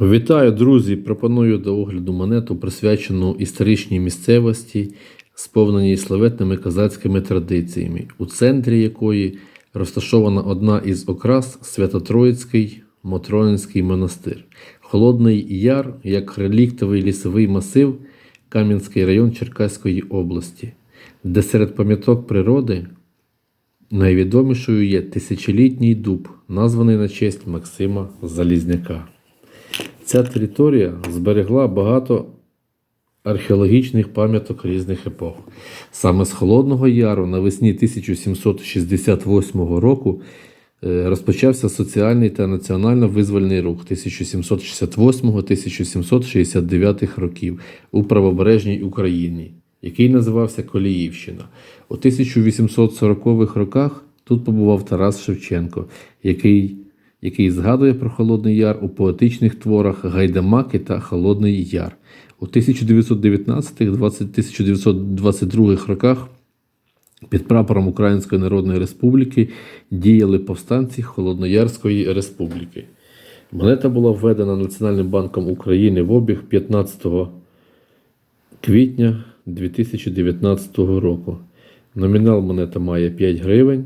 Вітаю, друзі! Пропоную до огляду монету, присвячену історичній місцевості, сповненій славетними козацькими традиціями, у центрі якої розташована одна із окрас Свято-Троїцький Мотронинський монастир, Холодний Яр як реліктовий лісовий масив Кам'янський район Черкаської області, де серед пам'яток природи найвідомішою є тисячолітній дуб, названий на честь Максима Залізняка. Ця територія зберегла багато археологічних пам'яток різних епох. Саме з Холодного Яру навесні 1768 року е, розпочався соціальний та національно-визвольний рух 1768-1769 років у правобережній Україні, який називався Коліївщина. У 1840-х роках тут побував Тарас Шевченко, який який згадує про Холодний Яр у поетичних творах Гайдамаки та Холодний Яр. У 1919-1922 роках під прапором Української Народної Республіки діяли повстанці Холодноярської Республіки. Монета була введена Національним банком України в обіг 15 квітня 2019 року. Номінал монета має 5 гривень.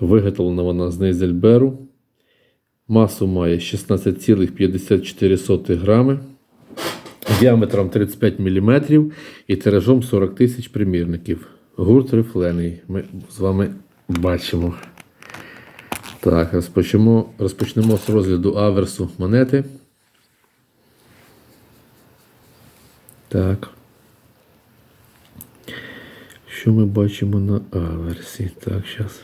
Виготовлена вона з Нейзельберу. Масу має 16,54 грами, діаметром 35 мм і тиражом 40 тисяч примірників. Гурт рифлений. Ми з вами бачимо. Так, розпочнемо, розпочнемо з розгляду аверсу монети. Так. Що ми бачимо на аверсі? Так, зараз.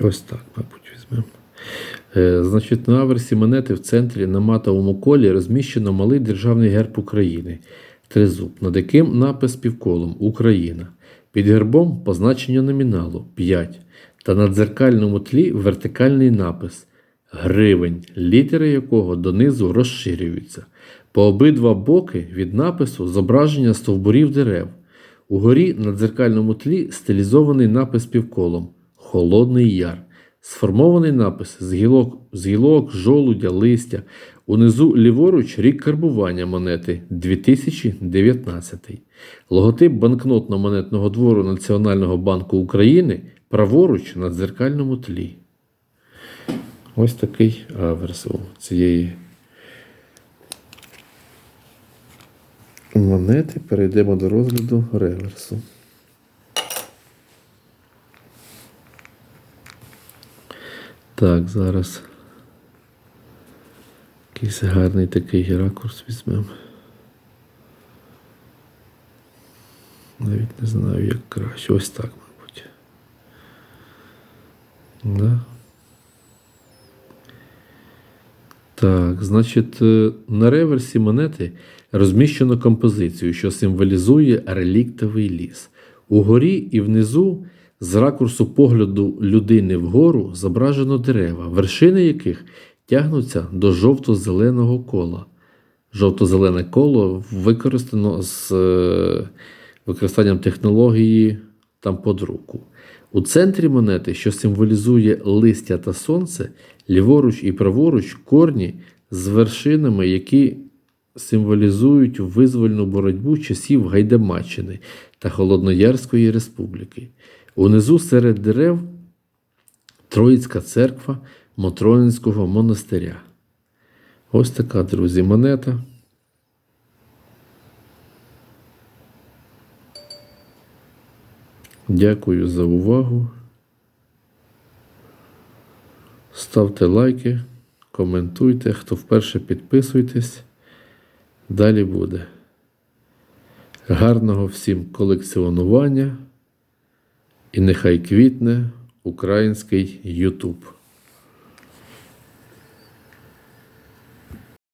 Ось так, мабуть, візьмемо. Е, значить, на аверсі монети в центрі на матовому колі розміщено малий державний герб України тризуб, над яким напис півколом Україна. Під гербом позначення номіналу 5 та на дзеркальному тлі вертикальний напис гривень, літери якого донизу розширюються. По обидва боки від напису зображення стовбурів дерев. Угорі на дзеркальному тлі стилізований напис півколом Холодний Яр. Сформований напис з гілок, з гілок, жолудя, листя. Унизу ліворуч рік карбування монети 2019. Логотип банкнотно-монетного двору Національного банку України праворуч на дзеркальному тлі. Ось такий аверс у цієї монети. Перейдемо до розгляду реверсу. Так, зараз якийсь гарний такий ракурс візьмемо. Навіть не знаю, як краще. Ось так, мабуть. Да. Так, значить, е, на реверсі монети розміщено композицію, що символізує реліктовий ліс. Угорі і внизу з ракурсу погляду людини вгору зображено дерева, вершини яких тягнуться до жовто-зеленого кола. Жовто-зелене коло використано з е, використанням технології там подруку. У центрі монети, що символізує листя та сонце, ліворуч і праворуч корні з вершинами, які символізують визвольну боротьбу часів Гайдамаччини та Холодноярської республіки. Унизу серед дерев Троїцька церква Мотронинського монастиря. Ось така, друзі, монета. Дякую за увагу. Ставте лайки, коментуйте, хто вперше підписуйтесь. Далі буде. Гарного всім колекціонування і нехай квітне український Ютуб.